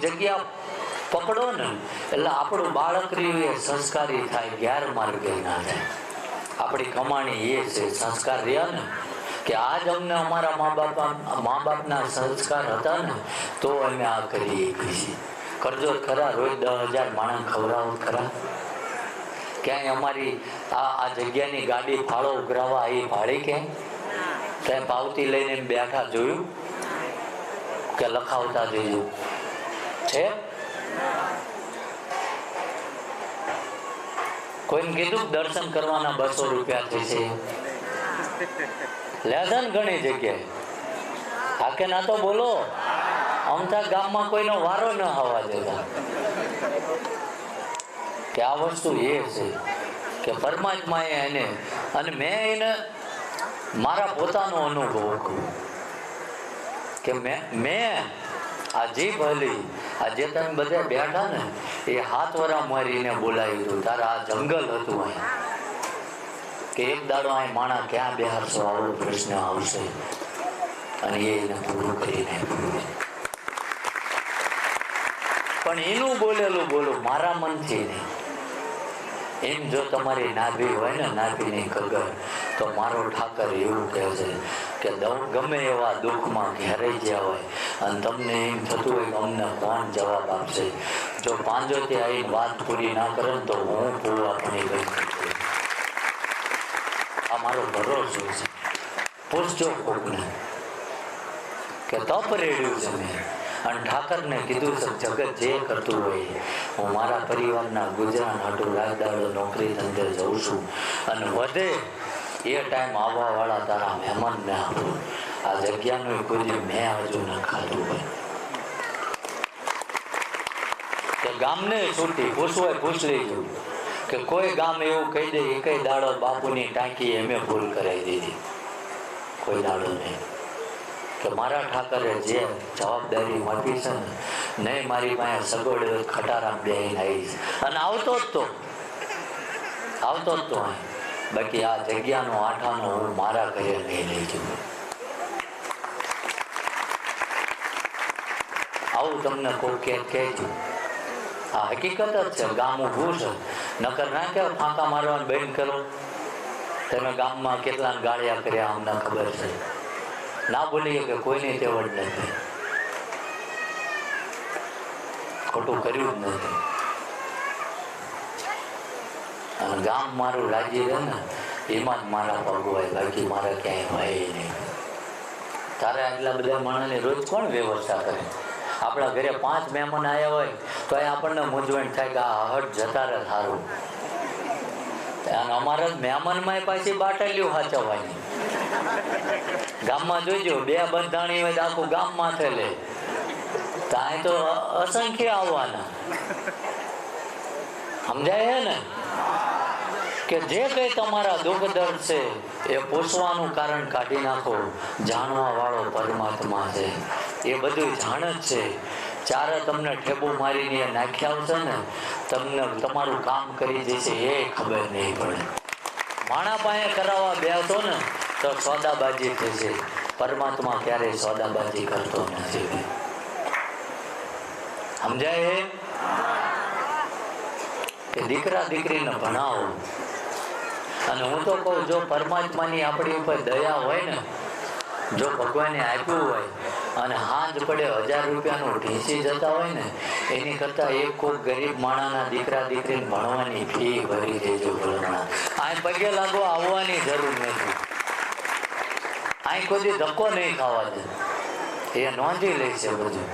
જગ્યા પકડો ને એટલે આપણું બાળક રહ્યું એ સંસ્કારી થાય ગેરમાર્ગે ના થાય. આપણી કમાણી એ છે સંસ્કાર રહ્યા ને કે આજ અમને અમારા મા બાપ મા બાપના સંસ્કાર હતા ને તો અમે આ કરીએ છીએ. કરજો ખરા રોજ દસ હજાર માણસ ખવડાવો ખરા. ક્યાંય અમારી આ આ જગ્યાની ગાડી ફાળો ઉઘરાવા એ ભાડી ક્યાંય? ત્યાં પાવતી લઈને બેઠા જોયું? કે લખાવતા જોયું? છે? કોઈને કીધું દર્શન કરવાના બસો રૂપિયા થઈ છે લેધન ઘણી જગ્યાએ. હા કે ના તો બોલો, અમથા ગામમાં કોઈનો વારો ન હવા દેતા. કે આ વસ્તુ એ છે કે પરમાત્માએ એને, અને મેં એને મારા પોતાનો અનુભવ કર્યો કે મેં મેં આ જીભ હલી આ જે તમે બધા બેઠા ને, એ હાથ વરા મારીને બોલાવી હતું. તારા આ જંગલ હતું અહીં. કે એક દાડો અહીં માણા ક્યાં બેહારશો આવો પ્રશ્ન આવશે. અને એને પૂરું કરીને. પણ એનું બોલેલું બોલું મારા મનથી નહીં. એમ જો તમારી નાભી હોય ને, નાભીની કગર તો મારો ઠાકર એવું કહે છે કે દવ- ગમે એવા દુઃખમાં ઘેરાઈ ગયા હોય અને તમને એમ થતું હોય કે અમને કોણ જવાબ આપશે? જો પાંજોથી આવીને વાત પૂરી ના કરે તો હું પૂરવા પણ ગઈ આ મારો ભરોસો છે. પૂછજો કોકને કે તપ રેડ્યું છે મેં. અને ઠાકરને કીધું છે જગત જે કરતું હોય હું મારા પરિવારના ગુજરાન હાટું રાજદાડો નોકરી ધંધે જઉં છું. અને વધે એ ટાઈમ આવવાવાળા તારા મહેમાનને આપું. આ જગ્યાનું કોઈ મેં હજુ ન ખાધું હોય. ગામને છૂટી પૂછવું પૂછ લેજો કે કોઈ ગામ એવું કહી દે એ કઈ દાડો બાપુની ટાંકી એમે ભૂલ કરાવી દીધી. કોઈ દાડો નહીં. કે મારા ઠાકરે જે જવાબદારી આપી છે ને, નહીં મારી પાસે સગવડ ખટારામ ખટારા આવી અને આવતો જ તો. આવતો જ તો અહીં. બાકી આ જગ્યાનો આઠાનો હું મારા ઘરે નહીં લઈ જઉં. આવું તમને કોઈ કે કહેજો. આ હકીકત જ છે ગામ ઊભું છે. નકર ના કે ફાંકા મારવાનું બંધ કરો. તમે ગામમાં કેટલા ગાળિયા કર્યા અમને ખબર છે. ના બોલીએ કે કોઈની તેવડ નથી ખોટું કર્યું જ નથી અને ગામ મારું રાજી રહે ને, એમાં જ મારા પગ હોય બાકી મારા ક્યાંય હોય નહીં. તારે આટલા બધા માણસની રોજ કોણ વ્યવસ્થા કરે? આપણા ઘરે પાંચ મહેમાન આવ્યા હોય, તો એ આપણને મૂંઝવણ થાય કે આ હટ જતા રહે સારું અને અમારા મહેમાનમાં પાછી બાટલીઓ સાચવવાની ગામમાં જોઈજો, બે બંધાણી હોય આખું ગામમાં થયેલે ત્યાં તો અસંખ્ય આવવાના. સમજાય છે ને? કે જે કઈ તમારા દુઃખ દર્દ છે, એ પૂછવાનું કારણ કાઢી નાખો. જાણવા વાળો પરમાત્મા છે. એ બધું જાણ જ છે. ચારે તમને ઠેબુ મારીને નાખ્યા આવશે ને, તમને તમારું કામ કરી દેશે, એ ખબર નહીં પડે. માણા પાસે કરાવવા બેસતો ને તો સોદાબાજી થશે. પરમાત્મા ક્યારેય સોદાબાજી કરતો નથી. સમજાય છે? કે દીકરા દીકરીને ભણાવો. અને હું તો કહું, જો પરમાત્માની આપણી ઉપર દયા હોય ને, જો ભગવાને આપ્યું હોય, અને હાથ પડે હજાર રૂપિયાનું ઢીસી જતા હોય ને, એની કરતાં એક કોઈ ગરીબ માણાના દીકરા દીકરીને ભણવાની ફી ભરી દેજો ભણવાના આ પગે લાગો આવવાની જરૂર નથી. અહીં કોઈ ધક્કો નહીં ખાવા દે એ નોંધી લે છે બધું.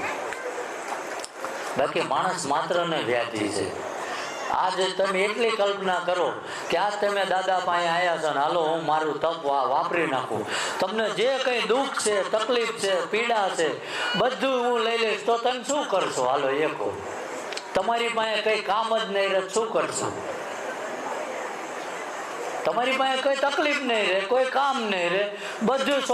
બાકી માણસ માત્ર ને વ્યાધી છે. આજ તમે એટલી કલ્પના કરો કે આજ તમે દાદા પાસે આવ્યા છો હાલો, હું મારું તપ વાપરી નાખું. તમને જે કંઈ દુઃખ છે, તકલીફ છે, પીડા છે, બધું હું લઈ લઈશ તો તમે શું કરશો? હાલો એકો તમારી પાસે કંઈ કામ જ નહીં રહે શું કરશો? તમારી પાસે કોઈ તકલીફ નહીં રહે કોઈ કામ નહીં રહે. બધું